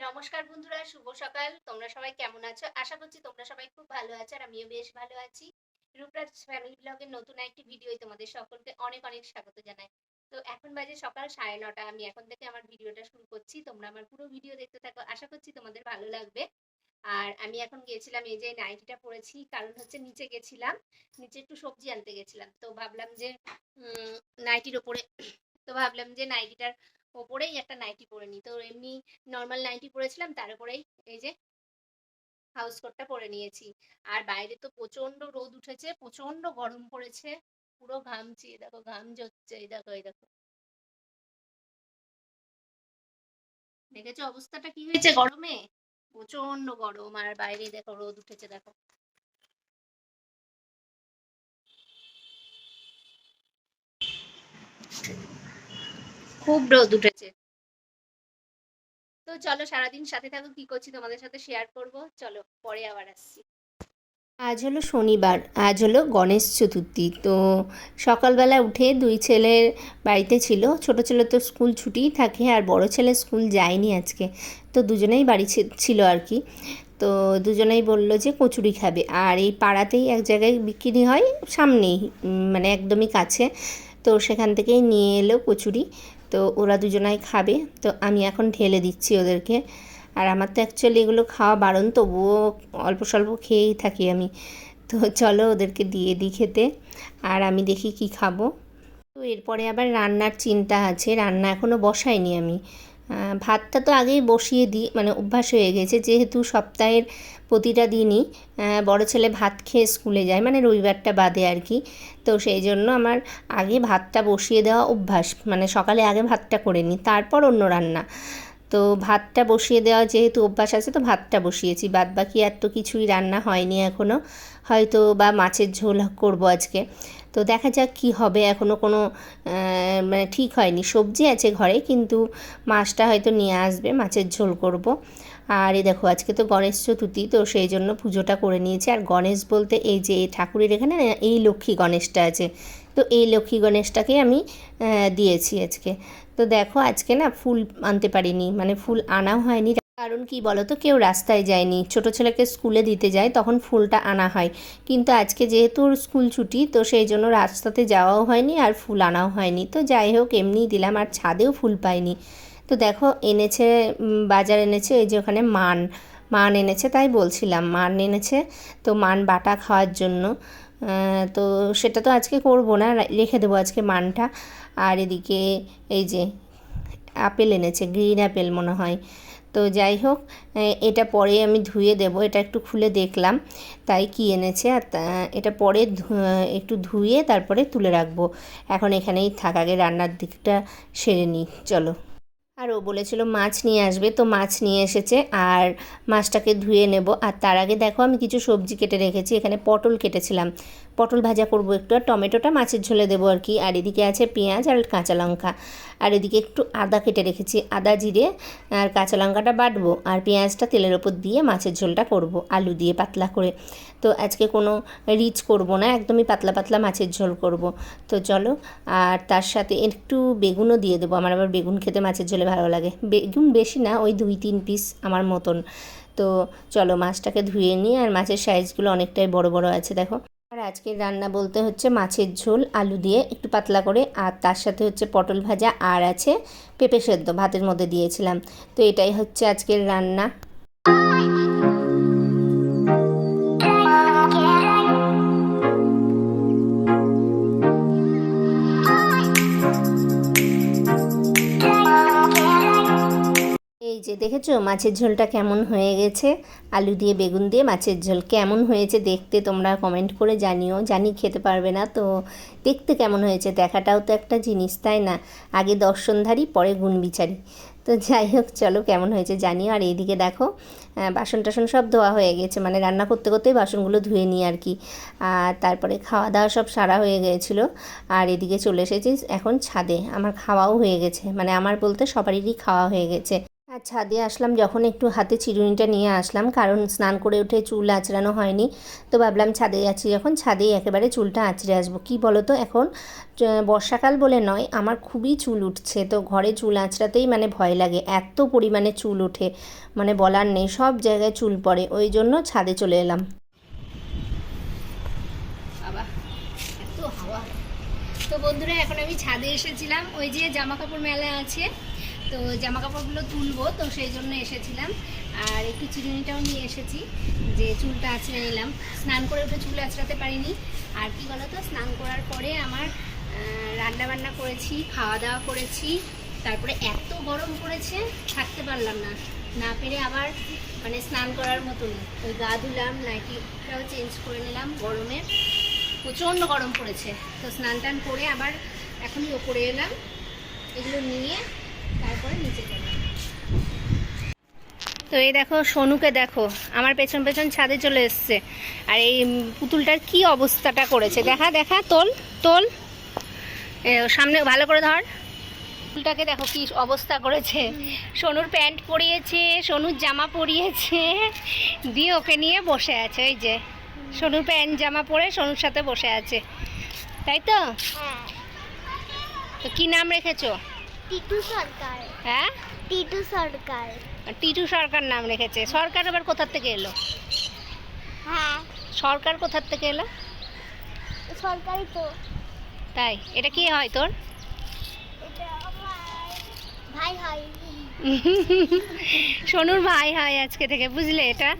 নমস্কার বন্ধুরা, শুভ সকাল। তোমরা সবাই কেমন আছো? আশা করছি তোমরা সবাই খুব ভালো আছো আর আমিও বেশ ভালো আছি। রূপরাজ ফ্যামিলি ব্লগের নতুন একটি ভিডিও তোমাদের সকলকে অনেক অনেক স্বাগত জানাই। তো এখন বাজে সকাল সাড়ে নটা। আমি এখন থেকে আমার ভিডিওটা শুরু করছি। তোমরা আমার পুরো ভিডিও দেখতে থাকো। আশা করছি তোমাদের ভালো লাগবে। আর আমি এখন গিয়েছিলাম, এই যে নাইটিটা পরেছি কারণ হচ্ছে নিচে গেছিলাম। নিচে একটু সবজি আনতে গেছিলাম। তো ভাবলাম যে নাইটির ওপরে, তো ভাবলাম যে নাইটিটার ওপরেই একটা নাইটি পরে নিই তো এমনি নর্মাল নাইটি পরেছিলাম, তার উপরেই এই যে হাউস কোটটা পরে নিয়েছি। আর বাইরে তো প্রচণ্ড রোদ উঠেছে প্রচণ্ড গরম পড়েছে, পুরো ঘামছি দেখো, ঘাম ঝরছে, এই দেখো এই দেখো। দেখেছ অবস্থাটা কি হয়েছে গরমে? প্রচণ্ড গরম, আর বাইরে দেখো রোদ উঠেছে, দেখো। খুব রোদ উঠেছে। তো চলো সারাদিন সাথে থাকো, কি করছি তোমাদের সাথে শেয়ার করব। চলো, পরে আবার আসছি। আজ হলো শনিবার, আজ হলো গণেশ চতুর্থী। তো সকালবেলা উঠে দুই ছেলের বাড়িতে ছিল। ছোট ছেলে তো স্কুল ছুটিই থাকে আর বড় ছেলে স্কুল যায়নি আজকে। তো দুজনেই বাড়ি ছিল আর কি। তো দুজনেই বলল যে কচুরি খাবে। আর এই পাড়াতেই এক জায়গায় বিক্রি হয়, সামনেই মানে একদমই কাছে। তো সেখান থেকেই নিয়ে এলো কচুরি। তো ওরা দুজনাই খাবে। তো আমি এখন ঢেলে দিচ্ছি ওদেরকে। আর আমার তো অ্যাকচুয়ালি এগুলো খাওয়া বারণ, তবুও অল্প স্বল্প খেয়েই থাকি আমি। তো চলো ওদেরকে দিয়ে দিই খেতে। আর আমি দেখি কি খাব। তো এরপরে আবার রান্নার চিন্তা আছে। রান্না এখনও বসাইনি আমি। ভাতটা তো আগেই বসিয়ে দিই মানে অভ্যাস হয়ে গেছে, যেহেতু সপ্তাহের প্রতিটা দিনই বড় ছেলে ভাত খেয়ে স্কুলে যায় মানে রবিবারটা বাদে আর কি। তো সেই জন্য আমার আগে ভাতটা বসিয়ে দেওয়া অভ্যাস মানে সকালে আগে ভাতটা করে নিই, তারপর অন্য রান্না। তো ভাতটা বসিয়ে দেওয়া যেহেতু অভ্যাস আছে, তো ভাতটা বসিয়েছি বাদ বাকি এত কিছুই রান্না হয়নি এখনও হয়তো বা মাছের ঝোল করব আজকে। তো দেখা যাক কি হবে। এখনও কোনো মানে ঠিক হয়নি। সবজি আছে ঘরে, কিন্তু মাছটা হয়তো নিয়ে আসবে, মাছের ঝোল করব। আর এই দেখো, আজকে তো গণেশ চতুর্থী, তো সেই জন্য পুজোটা করে নিয়েছি। আর গণেশ বলতে এই যে এই ঠাকুরের এখানে এই লক্ষ্মী গণেশটা আছে। তো এই লক্ষ্মী গণেশটাকে আমি দিয়েছি আজকে। তো দেখো, আজকে না ফুল আনতে পারিনি মানে ফুল আনাও হয়নি। কারণ কি বলো তো কেউ রাস্তায় যায়নি। ছোট ছেলেকে স্কুলে দিতে যায়, তখন ফুলটা আনা হয়। কিন্তু আজকে যেহেতু ওর স্কুল ছুটি, তো সেই জন্য রাস্তাতে যাওয়াও হয়নি আর ফুল আনাও হয়নি। তো যাই হোক, এমনিই দিলাম, আর ছাদেও ফুল পাইনি। তো দেখো, এনেছে বাজার এনেছে, এই যে ওখানে মান। মান এনেছে, তাই বলছিলাম, মান এনেছে, তো মান বাটা খাওয়ার জন্য। তো সেটা তো আজকে করব না রেখে দেবো আজকে মানটা। আর এদিকে এই যে, আপেল এনেছে, গ্রিন অ্যাপেল মনে হয়। তো যাই হোক এটা পরে আমি ধুয়ে দেব, এটা একটু খুলে দেখলাম, তাই কি এনেছে, আর এটা পরে একটু ধুয়ে তারপরে তুলে রাখব। এখন এখানেই থাক, আগে রান্নার দিকটা সেরে নিই, চলো। আর ও বলেছিল মাছ নিয়ে আসবে, তো মাছ নিয়ে এসেছে, আর মাছটাকে ধুয়ে নেব। আর তার আগে দেখো, আমি কিছু সবজি কেটে রেখেছি, এখানে পটল কেটেছিলাম। পটল ভাজা করব একটু, আর টমেটোটা মাছের ঝোলে দেবো আর কি। আর এদিকে আছে পেঁয়াজ আর কাঁচা লঙ্কা। আর এদিকে একটু আদা কেটে রেখেছি, আদা জিরে আর কাঁচা লঙ্কাটা বাটবো। আর পেঁয়াজটা তেলের ওপর দিয়ে মাছের ঝোলটা করব, আলু দিয়ে পাতলা করে। তো আজকে কোনো রিচ করব না, একদমই পাতলা পাতলা মাছের ঝোল করব। তো চলো, আর তার সাথে একটু বেগুনও দিয়ে দেবো, আমার আবার বেগুন খেতে মাছের ঝোলে ভালো লাগে। বেগুন বেশি না, ওই দুই তিন পিস আমার মতন। তো চলো মাছটাকে ধুয়ে নিয়ে আর মাছের সাইজগুলো অনেকটাই বড় বড় আছে, দেখো। আর আজকের রান্না বলতে হচ্ছে মাছের ঝোল, আলু দিয়ে একটু পাতলা করে আর তার সাথে হচ্ছে পটল ভাজা আর আছে পেঁপে সেদ্ধ, ভাতের মধ্যে দিয়েছিলাম। তো এটাই হচ্ছে আজকের রান্না। দেখেছ মাছের ঝোলটা কেমন হয়ে গেছে? আলু দিয়ে, বেগুন দিয়ে মাছের ঝোল কেমন হয়েছে দেখতে তোমরা কমেন্ট করে জানিও। জানি খেতে পারবে না তো। দেখতে কেমন হয়েছে? দেখাটাও তো একটা জিনিস, তাই না? আগে দর্শনধারী পরে গুণ বিচারি। তো যাই হোক, চলো কেমন হয়েছে জানিও। আর এইদিকে দেখো বাসন টাসন সব ধোয়া হয়ে গেছে। মানে রান্না করতে করতেই বাসনগুলো ধুয়ে নিই আর কি। আর তারপরে খাওয়া দাওয়া সব সারা হয়ে গিয়েছিল আর এদিকে চলে এসেছি এখন ছাদে। আমার খাওয়াও হয়ে গেছে। মানে আমার বলতে সবারই খাওয়া হয়ে গেছে। আর ছাদে আসলাম, যখন একটু হাতে চিরুনিটা নিয়ে আসলাম, কারণ স্নান করে উঠে চুল আঁচড়ানো হয়নি। তো ভাবলাম ছাদে যাচ্ছি যখন ছাদেই একেবারে চুলটা আঁচড়ে আসব। কী বলো তো এখন বর্ষাকাল বলে নয়, আমার খুবই চুল উঠছে। তো ঘরে চুল আঁচড়াতেই মানে ভয় লাগে, এত পরিমাণে চুল ওঠে মানে বলার নেই, সব জায়গায় চুল পড়ে, ওই জন্য ছাদে চলে এলাম। তো বন্ধুরা, এখন আমি ছাদে এসেছিলাম, ওই যে জামা কাপড় মেলা আছে তো জামা কাপড়গুলো তুলবো, তো সেই জন্য এসেছিলাম। আর একটু চিরুনিটাও নিয়ে এসেছি, যে চুলটা আঁচড়ে নিলাম। স্নান করে উঠে চুল আঁচড়াতে পারিনি। আর কি বলতো, স্নান করার পরে আমার রান্না বান্না করেছি খাওয়া দাওয়া করেছি, তারপরে এত গরম পড়েছে, থাকতে পারলাম না। না পেরে আবার মানে স্নান করার মতন ওই গা ধুলাম, নাইটিটাও চেঞ্জ করে নিলাম গরমে। প্রচণ্ড গরম পড়েছে। তো স্নান টান করে আবার এখনই ওপরে এলাম। এগুলো নিয়ে তারপরে নিচে গেলাম তো এই দেখো সোনুকে দেখো আমার পেছন পেছন ছাদে চলে এসছে। আর এই পুতুলটার কি অবস্থাটা করেছে? দেখা দেখা তোল তোল। সামনে ভালো করে ধর। পুতুলটাকে দেখো কি অবস্থা করেছে। সোনুর প্যান্ট পরিয়েছে সোনুর জামা পরিয়েছে দিয়ে ওকে নিয়ে বসে আছে ওই যে। সোনুর প্যান্ট জামা পরে সোনুর সাথে বসে আছে। তাই তো? হ্যাঁ। তো কি নাম রেখেছো? টিটু সরকার। হ্যাঁ? টিটু সরকার। টিটু সরকার নাম রেখেছে। সরকার আবার কোথার থেকে এলো? হ্যাঁ। সরকার কোথার থেকে এলো? সরকারই তো। তাই? এটা কি হয় তোর? ভাই হয়। সোনুর ভাই হয় আজকে থেকে বুঝলে এটা?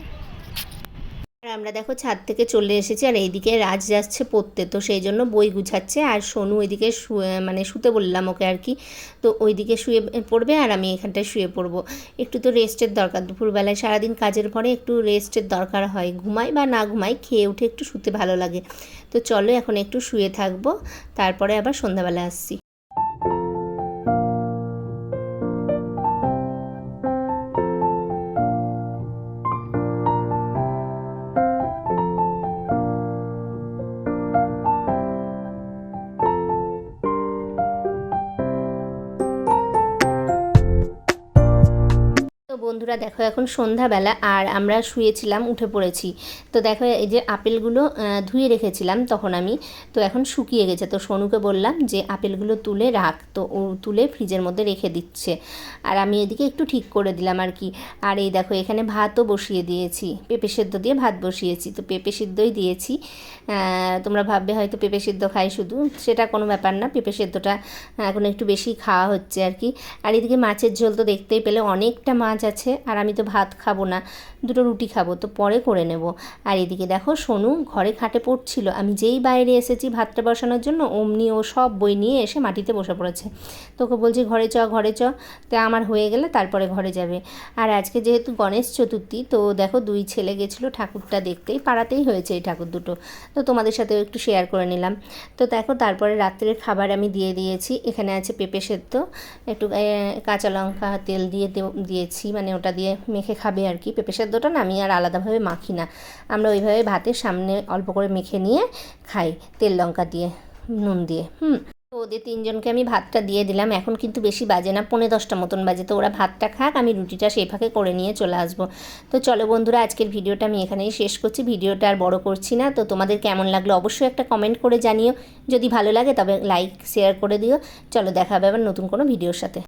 আর আমরা দেখো ছাদ থেকে চলে এসেছি আর এইদিকে রাজ যাচ্ছে পড়তে, তো সেই জন্য বই গুছাচ্ছে আর সোনু ওইদিকে শুয়ে মানে শুতে বললাম ওকে আর কি। তো ওইদিকে শুয়ে পড়বে আর আমি এখানটায় শুয়ে পড়ব। একটু তো রেস্টের দরকার, দুপুরবেলায় সারাদিন কাজের পরে একটু রেস্টের দরকার হয়। ঘুমাই বা না ঘুমাই, খেয়ে উঠে একটু শুতে ভালো লাগে। তো চলো এখন একটু শুয়ে থাকব, তারপরে আবার সন্ধ্যাবেলা আসছি। দেখো এখন সন্ধ্যাবেলা আর আমরা শুয়েছিলাম, উঠে পড়েছি। তো দেখো এই যে আপেলগুলো ধুয়ে রেখেছিলাম তখন আমি। তো এখন শুকিয়ে গেছে। তো সোনুকে বললাম যে আপেলগুলো তুলে রাখ। তো ও তুলে ফ্রিজের মধ্যে রেখে দিচ্ছে। আর আমি এদিকে একটু ঠিক করে দিলাম আর কি। আর এই দেখো এখানে ভাতও বসিয়ে দিয়েছি। পেঁপে সেদ্ধ দিয়ে ভাত বসিয়েছি। তো পেঁপে সিদ্ধই দিয়েছি। তোমরা ভাববে হয়তো পেঁপে সিদ্ধ খাই শুধু। সেটা কোনো ব্যাপার না। পেঁপে সেদ্ধটা এখন একটু বেশি খাওয়া হচ্ছে আর কি। আর এদিকে মাছের ঝোল তো দেখতেই পেলে, অনেকটা মাছ আছে। আর আমি তো ভাত খাব না, দুটো রুটি খাব, তো পরে করে নেব। আর এদিকে দেখো সোনু ঘরে খাটে পড়ছিল। আমি যেই বাইরে এসেছি ভাতটা বসানোর জন্য, অমনি ও সব বই নিয়ে এসে মাটিতে বসে পড়েছে। তোকে বলছি, ঘরে চ ঘরে চ। তা আমার হয়ে গেলে তারপরে ঘরে যাবে। আর আজকে যেহেতু গণেশ চতুর্থী, তো দেখো দুই ছেলে গেছিল ঠাকুরটা দেখতেই, পাড়াতেই হয়েছে এই ঠাকুর দুটো। তো তোমাদের সাথেও একটু শেয়ার করে নিলাম। তো দেখো তারপরে রাত্রের খাবার আমি দিয়ে দিয়েছি। এখানে আছে পেঁপে সেদ্ধ, একটু কাঁচা লঙ্কা তেল দিয়ে দিয়েছি মানে ওটা দিয়ে মেখে খাবে আর কি। পেঁপে সেদ্ধটা না আমি আর আলাদাভাবে মাখি না। আমরা ওইভাবে ভাতের সামনে অল্প করে মেখে নিয়ে খাই তেল লঙ্কা দিয়ে, নুন দিয়ে, হুম। তো ওদের তিনজনকে আমি ভাতটা দিয়ে দিলাম। এখন কিন্তু বেশি বাজে না, পৌনে দশটা মতন বাজে। তো ওরা ভাতটা খাক, আমি রুটিটা সেই ফাঁকে করে নিয়ে চলে আসব। তো চলো বন্ধুরা, আজকের ভিডিওটা আমি এখানেই শেষ করছি। ভিডিওটা আর বড় করছি না। তো তোমাদের কেমন লাগল অবশ্যই একটা কমেন্ট করে জানিও। যদি ভালো লাগে তবে লাইক, শেয়ার করে দিও। চলো দেখা হবে আবার নতুন কোনো ভিডিওর সাথে।